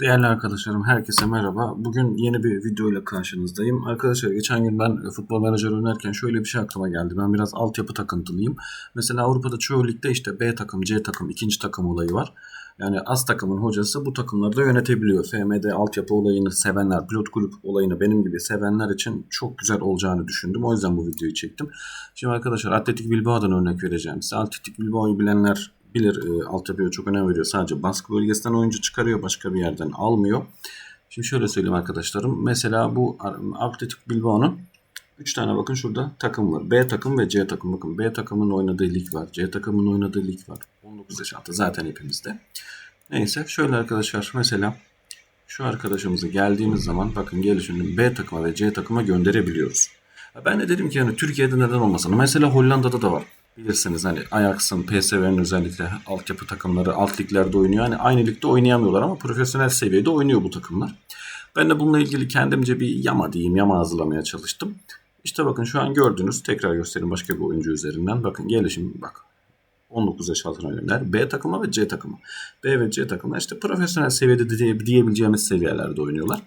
Değerli arkadaşlarım, herkese merhaba. Bugün yeni bir video ile karşınızdayım. Arkadaşlar geçen gün ben e, futbol menajer oynarken şöyle bir şey aklıma geldi. Ben biraz altyapı takıntılıyım. Mesela Avrupa'da çoğu ligde işte B takım, C takım, ikinci takım olayı var. Yani az takımın hocası bu takımları da yönetebiliyor. FM'de altyapı olayını sevenler, pilot kulüp olayını benim gibi sevenler için çok güzel olacağını düşündüm. O yüzden bu videoyu çektim. Şimdi arkadaşlar Atletik Bilbao'dan örnek vereceğim size. Atletik Bilbao'yu bilenler bilir e, altyapıya çok önem veriyor. Sadece baskı bölgesinden oyuncu çıkarıyor başka bir yerden almıyor. Şimdi şöyle söyleyeyim arkadaşlarım. Mesela bu Atletik Bilbao'nun 3 tane bakın şurada takım var. B takım ve C takım. Bakın B takımın oynadığı lig var. C takımın oynadığı lig var. 19 yaş altı zaten hepimizde. Neyse şöyle arkadaşlar mesela şu arkadaşımızı geldiğimiz zaman bakın gelişini B takıma ve C takıma gönderebiliyoruz. Ben de dedim ki yani Türkiye'de neden olmasın? Mesela Hollanda'da da var. Bilirsiniz hani Ajax'ın, PSV'nin özellikle altyapı takımları alt liglerde oynuyor. Hani aynı ligde oynayamıyorlar ama profesyonel seviyede oynuyor bu takımlar. Ben de bununla ilgili kendimce bir yama diyeyim, yama hazırlamaya çalıştım. İşte bakın şu an gördünüz. Tekrar göstereyim başka bir oyuncu üzerinden. Bakın gelişim bak. 19 yaş altına oynayanlar B takımı ve C takımı. B ve C takımı işte profesyonel seviyede diye, diyebileceğimiz seviyelerde oynuyorlar.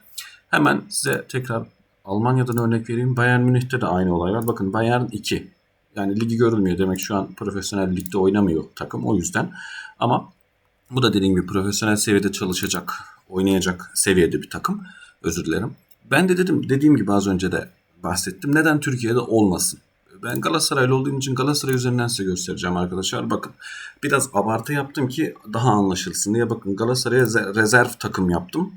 Hemen size tekrar Almanya'dan örnek vereyim. Bayern Münih'te de aynı olay var. Bakın Bayern 2. Yani ligi görülmüyor demek şu an profesyonel ligde oynamıyor takım o yüzden. Ama bu da dediğim gibi profesyonel seviyede çalışacak, oynayacak seviyede bir takım. Özür dilerim. Ben de dedim dediğim gibi az önce de bahsettim. Neden Türkiye'de olmasın? Ben Galatasaraylı olduğum için Galatasaray üzerinden size göstereceğim arkadaşlar. Bakın biraz abartı yaptım ki daha anlaşılsın diye. Bakın Galatasaray'a rezerv takım yaptım.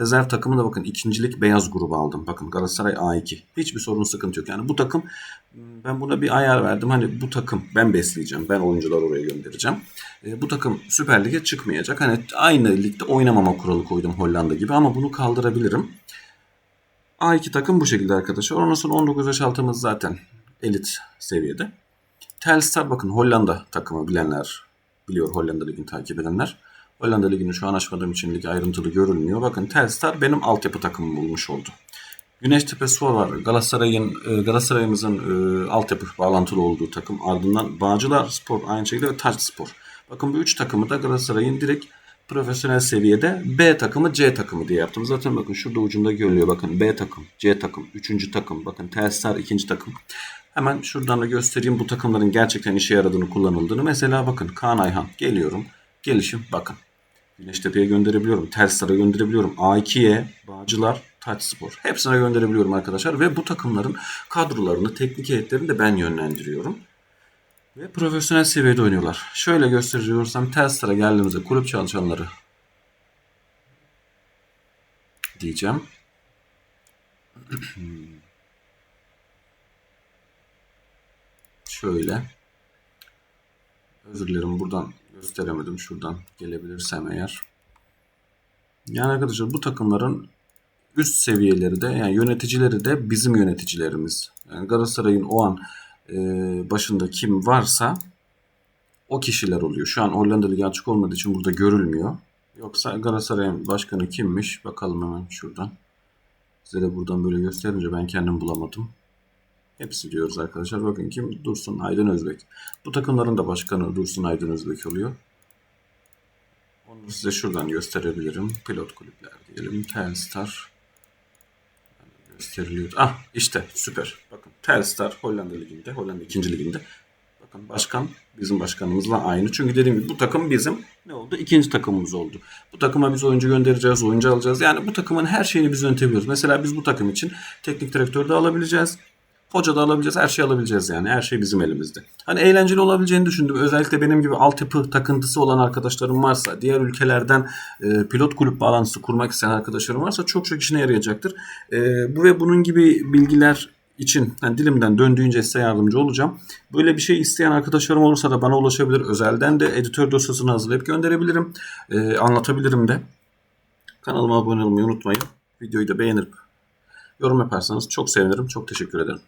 Rezerv takımı da bakın ikincilik beyaz grubu aldım. Bakın Galatasaray A2. Hiçbir sorun sıkıntı yok. Yani bu takım ben buna bir ayar verdim. Hani bu takım ben besleyeceğim. Ben oyuncular oraya göndereceğim. E, bu takım Süper Lig'e çıkmayacak. Hani aynı ligde oynamama kuralı koydum Hollanda gibi ama bunu kaldırabilirim. A2 takım bu şekilde arkadaşlar. Ondan sonra 19 yaş altımız zaten elit seviyede. Telstar bakın Hollanda takımı bilenler biliyor Hollanda Ligi'ni takip edenler. Hollanda Ligi'ni şu an açmadığım için lig ayrıntılı görülmüyor. Bakın Telstar benim altyapı takımım bulmuş oldu. Güneştepe Spor var. Galatasaray'ın e, Galatasaray'ımızın e, altyapı bağlantılı olduğu takım. Ardından Bağcılar Spor aynı şekilde ve Taç Spor. Bakın bu üç takımı da Galatasaray'ın direkt profesyonel seviyede B takımı C takımı diye yaptım. Zaten bakın şurada ucunda görülüyor. Bakın B takım, C takım, üçüncü takım. Bakın Telstar ikinci takım. Hemen şuradan da göstereyim bu takımların gerçekten işe yaradığını kullanıldığını. Mesela bakın Kaan Ayhan geliyorum. Gelişim bakın. Güneştepe'ye gönderebiliyorum. Telstar'a gönderebiliyorum. A2'ye, Bağcılar, Taç Spor. Hepsine gönderebiliyorum arkadaşlar. Ve bu takımların kadrolarını, teknik heyetlerini de ben yönlendiriyorum. Ve profesyonel seviyede oynuyorlar. Şöyle gösteriyorsam Telstar'a geldiğimizde kulüp çalışanları diyeceğim. Şöyle. Özür dilerim buradan gösteremedim. Şuradan gelebilirsem eğer. Yani arkadaşlar bu takımların üst seviyeleri de yani yöneticileri de bizim yöneticilerimiz. Yani Galatasaray'ın o an e, başında kim varsa o kişiler oluyor. Şu an Hollanda Ligi açık olmadığı için burada görülmüyor. Yoksa Galatasaray'ın başkanı kimmiş? Bakalım hemen şuradan. Size de buradan böyle gösterince ben kendim bulamadım. Hepsi diyoruz arkadaşlar. Bakın kim? Dursun Aydın Özbek. Bu takımların da başkanı Dursun Aydın Özbek oluyor. Onu size şuradan gösterebilirim. Pilot kulüpler diyelim. Telstar gösteriliyor. Ah işte süper. Bakın Telstar Hollanda Ligi'nde, Hollanda 2. Ligi'nde. Bakın başkan bizim başkanımızla aynı. Çünkü dediğim gibi bu takım bizim ne oldu? İkinci takımımız oldu. Bu takıma biz oyuncu göndereceğiz, oyuncu alacağız. Yani bu takımın her şeyini biz yönetebiliyoruz. Mesela biz bu takım için teknik direktör de alabileceğiz. Hoca da alabileceğiz. Her şeyi alabileceğiz yani. Her şey bizim elimizde. Hani eğlenceli olabileceğini düşündüm. Özellikle benim gibi altyapı takıntısı olan arkadaşlarım varsa, diğer ülkelerden e, pilot kulüp bağlantısı kurmak isteyen arkadaşlarım varsa çok çok işine yarayacaktır. E, bu ve bunun gibi bilgiler için yani dilimden döndüğünce size yardımcı olacağım. Böyle bir şey isteyen arkadaşlarım olursa da bana ulaşabilir. Özelden de editör dosyasını hazırlayıp gönderebilirim. E, anlatabilirim de. Kanalıma abone olmayı unutmayın. Videoyu da beğenip yorum yaparsanız çok sevinirim. Çok teşekkür ederim.